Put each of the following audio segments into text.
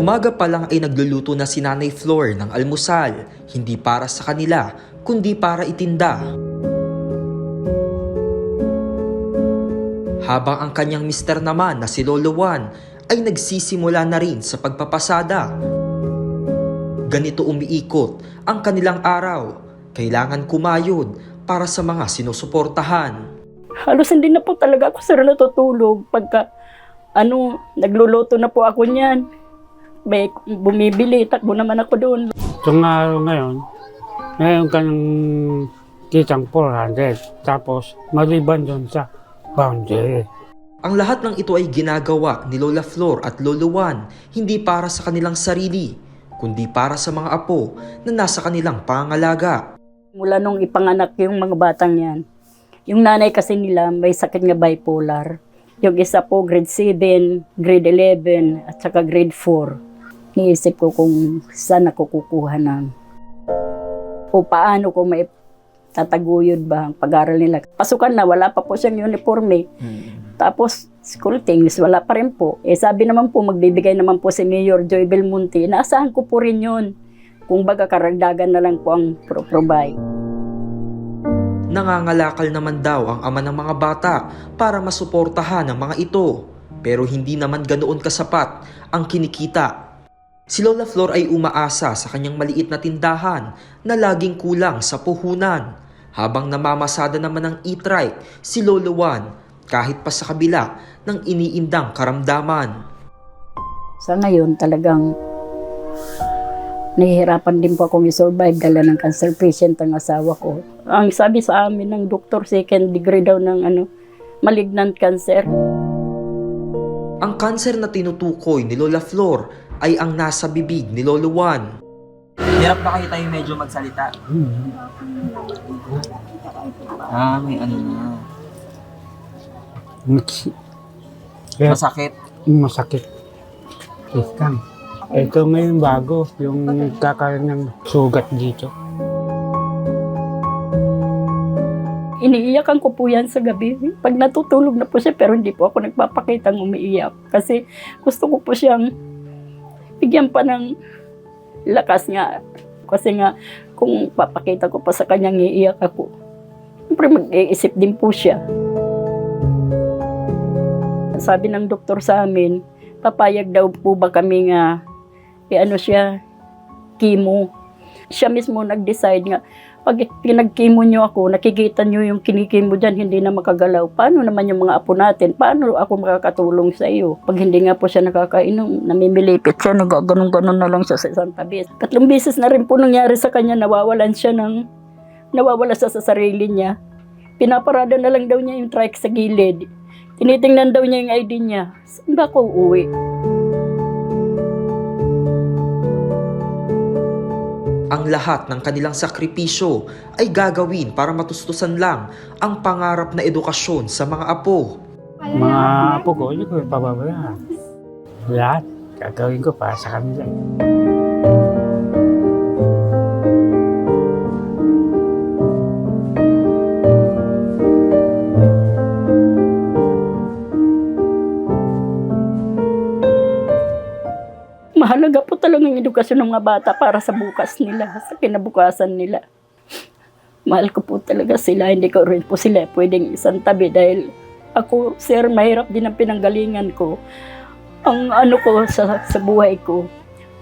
Umaga pa lang ay nagluluto na si Nanay Flor ng almusal, hindi para sa kanila, kundi para itinda. Habang ang kanyang mister naman na si Lolo Juan ay nagsisimula na rin sa pagpapasada. Ganito umiikot ang kanilang araw. Kailangan kumayod para sa mga sinusuportahan. Halos hindi na po talaga ako sir natutulog pagka ano, nagluluto na po ako niyan. May bumibili, takbo naman ako doon. Itong araw ngayon, ngayon ka ng kitang 400. Tapos, maliban doon sa boundary. Ang lahat ng ito ay ginagawa ni Lola Flor at Lolo Juan hindi para sa kanilang sarili, kundi para sa mga apo na nasa kanilang pangalaga. Mula nung ipanganak yung mga batang yan. Yung nanay kasi nila may sakit nga bipolar. Yung isa po grade 7, grade 11, at saka grade 4. Niisip ko kung saan ako kukuha ng o paano ko may tataguyod ba ang pag-aaral nila. Pasukan na, wala pa po siyang uniforme. Tapos, school things, wala pa rin po. Eh, sabi naman po, magbibigay naman po si Mayor Joy Belmonte. Naasahan ko po rin yun. Kung baga, karagdagan na lang po ang pro-provide. Nangangalakal naman daw ang ama ng mga bata para masuportahan ang mga ito. Pero hindi naman ganoon kasapat ang kinikita. Si Lola Flor ay umaasa sa kanyang maliit na tindahan na laging kulang sa puhunan. Habang namamasada naman ng e-trike si Lolo Juan kahit pa sa kabila ng iniindang karamdaman. Sa ngayon, talagang nahihirapan din po akong i-survive dala ng cancer patient ang asawa ko. Ang sabi sa amin ng doktor, second degree daw ng ano, malignant cancer. Ang kanser na tinutukoy ni Lola Flor ay ang nasa bibig ni Lolo Juan. Hirap na kayo tayo medyo magsalita. Hmm. Ah, may ano na. Masakit. masakit. Isang. Ito ngayon bago, yung kakaroon ng sugat dito. Iniiyakan ko po yan sa gabi. Pag natutulog na po siya, pero hindi po ako nagpapakitang umiiyak. Kasi gusto ko po siyang bigyan pa ng lakas nga. Kasi nga, kung papakita ko pa sa kanyang iiyak ako, siyempre mag-iisip din po siya. Sabi ng doktor sa amin, papayag daw po ba kami nga, ano siya, chemo. Siya mismo nag-decide nga, pag pinag-chemo nyo ako, nakikita nyo yung kinikimo dyan, hindi na makagalaw. Paano naman yung mga apo natin? Paano ako makakatulong sa iyo? Pag hindi nga po siya nakakainom, namimilipit siya, nagaganon-ganon na lang siya sa isang tabi. Tatlong beses na rin po nangyari sa kanya, nawawalan siya ng, nawawala siya sa sarili niya. Pinaparada na lang daw niya yung trike sa gilid. Tinitingnan daw niya yung ID niya. Saan ba ako uuwi? Ang lahat ng kanilang sakripisyo ay gagawin para matustusan lang ang pangarap na edukasyon sa mga apo. Mga apo ko, hindi ko pababayaan. Lahat, gagawin ko para sa kanila. Talaga yung edukasyon ng mga bata para sa bukas nila, sa kinabukasan nila. Mahal ko po talaga sila, hindi ko rin po sila pwedeng isang tabi dahil ako, sir, mahirap din ang pinanggalingan ko. Ang ano ko sa, sa buhay ko.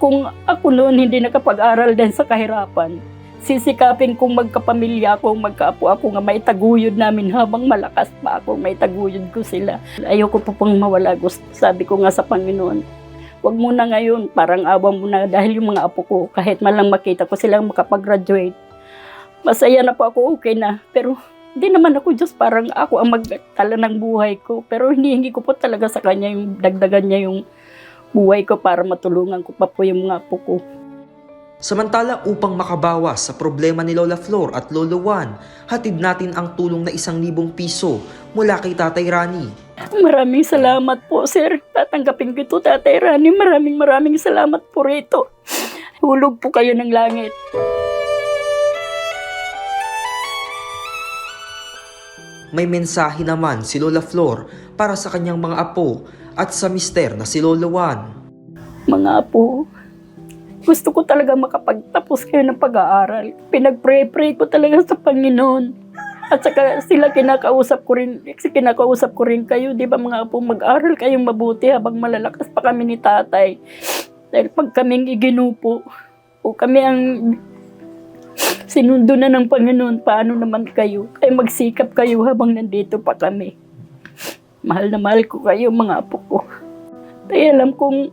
Kung ako noon hindi nakapag-aral din sa kahirapan, sisikapin kong magkapamilya ako, magkaapo ako nga maitaguyod namin habang malakas pa ako, maitaguyod ko sila. Ayoko po pong mawala. Gusto, sabi ko nga sa Panginoon, wag mo na ngayon, parang awa mo na dahil yung mga apo ko, kahit man lang makita ko silang makapag-graduate, masaya na po ako, okay na. Pero hindi naman ako Diyos, parang ako ang magtala ng buhay ko. Pero hindi ko po talaga sa kanya yung dagdagan niya yung buhay ko para matulungan ko pa po yung mga apo ko. Samantala upang makabawas sa problema ni Lola Flor at Lolo Juan, hatid natin ang tulong na isang libong piso mula kay Tatay Rani. Maraming salamat po, sir. Tatanggapin ko ito, Tatay Rani. Maraming maraming salamat po rito. Hulog po kayo ng langit. May mensahe naman si Lola Flor para sa kanyang mga apo at sa mister na si Lolo Juan. Mga apo, gusto ko talaga makapagtapos kayo ng pag-aaral. Pinag-pray-pray ko talaga sa Panginoon. At saka sila kinakausap ko rin, kinakausap ko rin kayo, di ba mga apo, mag-aral kayong mabuti habang malalakas pa kami ni tatay. Dahil pag kaming iginupo, o kami ang sinundo na ng Panginoon, paano naman kayo? Ay magsikap kayo habang nandito pa kami. Mahal na mahal ko kayo mga apo ko. Kaya alam kong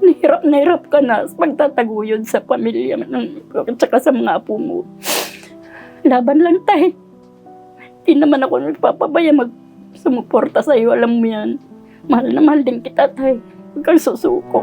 nahirap na hirap ka na sa pagtataguyod sa pamilya ng, at saka sa mga apo mo. Laban lang tayo. Hindi naman ako nagpapabaya mag sumuporta sa iyo, alam mo yan. Mahal na mahal din kita tayo. Huwag kang susuko.